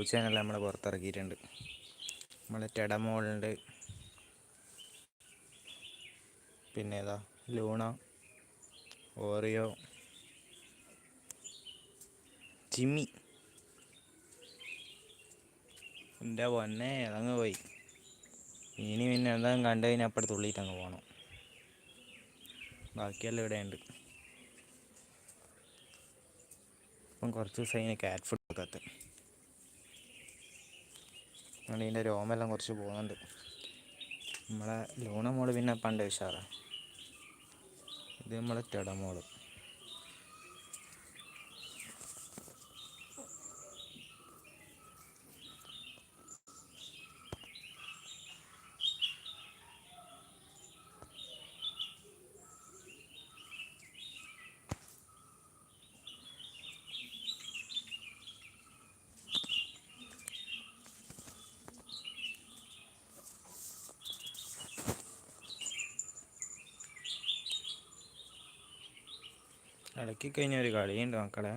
പൂച്ചേനെല്ലാം നമ്മൾ പുറത്തിറക്കിയിട്ടുണ്ട്. നമ്മൾ ടെടമോളുണ്ട് പിന്നെ ഏതാ? ലൂണ ഓറിയോ ചിമ്മി എന്റെ പൊന്നെ അതങ്ങ് പോയി. ഇനി പിന്നെ എന്തെങ്കിലും കണ്ടു കഴിഞ്ഞാൽ അപ്പുറത്ത് തുള്ളിയിട്ട് അങ്ങ് പോകണം ബാക്കിയെല്ലാം ഇവിടെ ഉണ്ട് ഇപ്പം കുറച്ച് ദിവസം അതിന് ക്യാറ്റ് ഫുഡ് കൊടുക്കാത്ത അതുകൊണ്ട് ഇതിന്റെ രോമെല്ലാം കുറച്ച് പോകുന്നുണ്ട്. നമ്മളെ ലൂണ മോൾ പിന്നെ പണ്ട് ഉഷാറാണ് ഇത് നമ്മളെ ടെട മോൾ ഇളക്കി കഴിഞ്ഞ ഒരു കളിയുണ്ട് മക്കളെ.